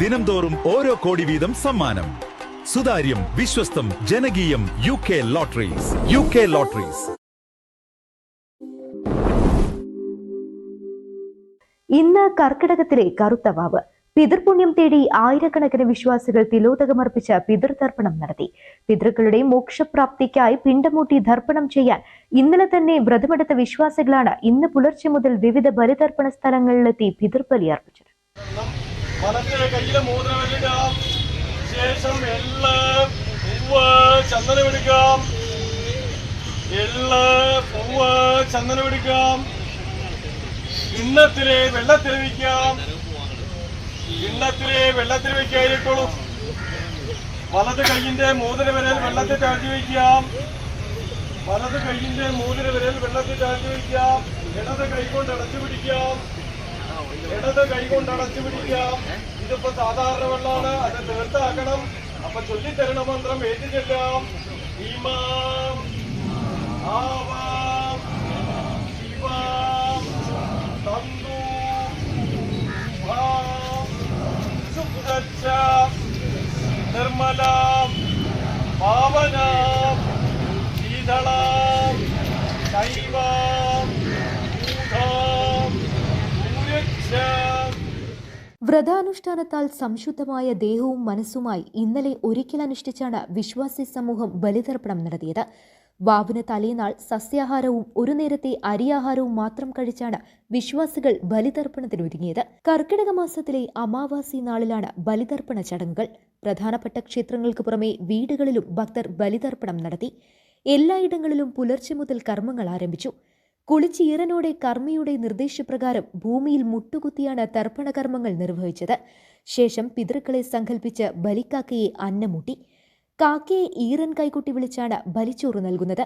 ദിനംതോറും ഓരോ കോടി വീതം സമ്മാനം. സുതാര്യം വിശ്വസ്തം ജനകീയം U K lotteries. U K lotteries. ഇന്ന് കർക്കിടകത്തിലെ കറുത്ത വാവ്. പിതൃപുണ്യം തേടി ആയിരക്കണക്കിന് വിശ്വാസികൾ തിലോതകമർപ്പിച്ച പിതൃതർപ്പണം നടത്തി. പിതൃക്കളുടെ മോക്ഷപ്രാപ്തിക്കായി പിണ്ടമൂട്ടി ദർപ്പണം ചെയ്യാൻ ഇന്നലെ തന്നെ വ്രതമെടുത്ത വിശ്വാസികളാണ് ഇന്ന് പുലർച്ചെ മുതൽ വിവിധ ബലിതർപ്പണ സ്ഥലങ്ങളിലെത്തി പിതൃബലി അർപ്പിച്ചത്. വലത്തെ കയ്യിലെ മോതിരം എടുക്കാം ശേഷം എള്ള് പൂവ് ചന്ദനം എടുക്കാം. എള്ള് പൂവ് ചന്ദനം എടുക്കാം. കിണ്ണത്തിലെ വെള്ളത്തിൽ വയ്ക്കാം കിണ്ണത്തിലെ വെള്ളത്തിൽ വയ്ക്കാതിരിക്കോളൂ വലത് കൈയിന്റെ മോതിര വിരൽ വെള്ളത്തിൽ താഴ്ത്തി വയ്ക്കാം വലത് കൈയിന്റെ മോതിര വിരൽ വെള്ളത്തിൽ താഴ്ത്തി വയ്ക്കാം ഇടത് കൈ കൊണ്ട് അടച്ചു പിടിക്കാം. ഇടത് കൈ കൊണ്ട് അടച്ചു പിടിക്കുക. ഇതിപ്പോ സാധാരണ വെള്ളമാണ്. അത് തീർത്താക്കണം. അപ്പൊ ചൊല്ലിത്തരണ മന്ത്രം ഏറ്റു ചെല്ലാം ഇമാം ആവാം. ശിവാം. തന്തു. നിർമ്മലാം. പാവനാം. വ്രതാനുഷ്ഠാനത്താൽ സംശുദ്ധമായ ദേഹവും മനസ്സുമായി ഇന്നലെ ഒരിക്കൽ അനുഷ്ഠിച്ചാണ് വിശ്വാസി സമൂഹം ബലിതർപ്പണം നടത്തിയത്. വാവിന് തലേനാൾ സസ്യാഹാരവും ഒരു നേരത്തെ അരിയാഹാരവും മാത്രം കഴിച്ചാണ് വിശ്വാസികൾ ബലിതർപ്പണത്തിനൊരുങ്ങിയത് കർക്കിടക മാസത്തിലെ അമാവാസി നാളിലാണ് ബലിതർപ്പണ ചടങ്ങുകൾ. പ്രധാനപ്പെട്ട ക്ഷേത്രങ്ങൾക്ക് പുറമെ വീടുകളിലും ഭക്തർ ബലിതർപ്പണം നടത്തി. എല്ലായിടങ്ങളിലും പുലർച്ചെ മുതൽ കർമ്മങ്ങൾ ആരംഭിച്ചു. കുളിച്ചീറനോടെ കർമ്മിയുടെ നിർദ്ദേശപ്രകാരം ഭൂമിയിൽ മുട്ടുകുത്തിയാണ് തർപ്പണകർമ്മങ്ങൾ നിർവഹിച്ചത്. ശേഷം പിതൃക്കളെ സങ്കല്പിച്ച് ബലിക്കാക്കയെ അന്നമൂട്ടി. കാക്കയെ ഈറൻ കൈകൊട്ടി വിളിച്ചാണ് ബലിച്ചോറ് നൽകുന്നത്.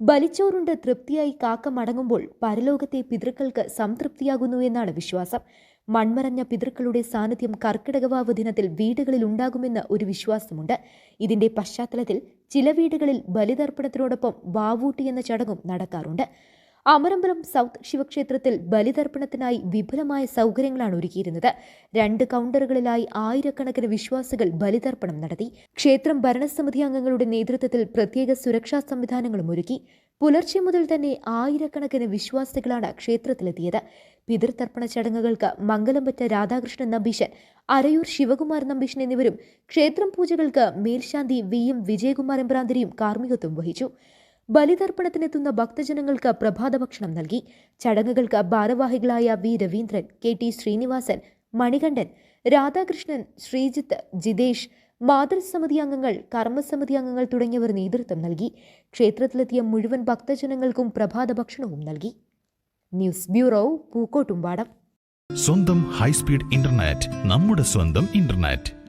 ബലിച്ചോറുണ്ട് തൃപ്തിയായി കാക്ക മടങ്ങുമ്പോൾ പരലോകത്തെ പിതൃക്കൾക്ക് സംതൃപ്തിയാകുന്നു എന്നാണ് വിശ്വാസം. മൺമറഞ്ഞ പിതൃക്കളുടെ സാന്നിധ്യം കർക്കിടകവാവ് ദിനത്തിൽ വീടുകളിൽ ഉണ്ടാകുമെന്ന് ഒരു വിശ്വാസമുണ്ട്. ഇതിന്റെ പശ്ചാത്തലത്തിൽ ചില വീടുകളിൽ ബലിതർപ്പണത്തിനോടൊപ്പം വാവൂട്ടി എന്ന ചടങ്ങും നടക്കാറുണ്ട്. അമരമ്പലം സൗത്ത് ശിവക്ഷേത്രത്തിൽ ബലിതർപ്പണത്തിനായി വിപുലമായ സൗകര്യങ്ങളാണ് ഒരുക്കിയിരുന്നത്. രണ്ട് കൗണ്ടറുകളിലായി ആയിരക്കണക്കിന് വിശ്വാസികൾ ബലിതർപ്പണം നടത്തി. ക്ഷേത്രം ഭരണസമിതി അംഗങ്ങളുടെ നേതൃത്വത്തിൽ പ്രത്യേക സുരക്ഷാ സംവിധാനങ്ങളും ഒരുക്കി. പുലർച്ചെ മുതൽ തന്നെ ആയിരക്കണക്കിന് വിശ്വാസികളാണ് ക്ഷേത്രത്തിലെത്തിയത്. പിതൃതർപ്പണ ചടങ്ങുകൾക്ക് മംഗലം പറ്റ രാധാകൃഷ്ണൻ നമ്പീശൻ അരയൂർ ശിവകുമാർ നമ്പീശൻ എന്നിവരും ക്ഷേത്രം പൂജകൾക്ക് മേൽശാന്തി വി. എം. വിജയകുമാർ എമ്പ്രാന്തിരിയും കാർമ്മികത്വം വഹിച്ചു. ബലിതർപ്പണത്തിനെത്തുന്ന ഭക്തജനങ്ങൾക്ക് പ്രഭാത ഭക്ഷണം നൽകി. ചടങ്ങുകൾക്ക് ഭാരവാഹികളായ V. Raveendran K. T. Srinivasan Manikandan Radhakrishnan Sreejith Jithesh മാതൃസമിതി അംഗങ്ങൾ കർമ്മസമിതി അംഗങ്ങൾ തുടങ്ങിയവർ നേതൃത്വം നൽകി. ക്ഷേത്രത്തിലെത്തിയ മുഴുവൻ ഭക്തജനങ്ങൾക്കും പ്രഭാത ഭക്ഷണവും നൽകി. News bureau Pookkottumpadam. സ്വന്തം ഹൈസ്പീഡ് ഇന്റർനെറ്റ് നമ്മുടെ സ്വന്തം ഇന്റർനെറ്റ്.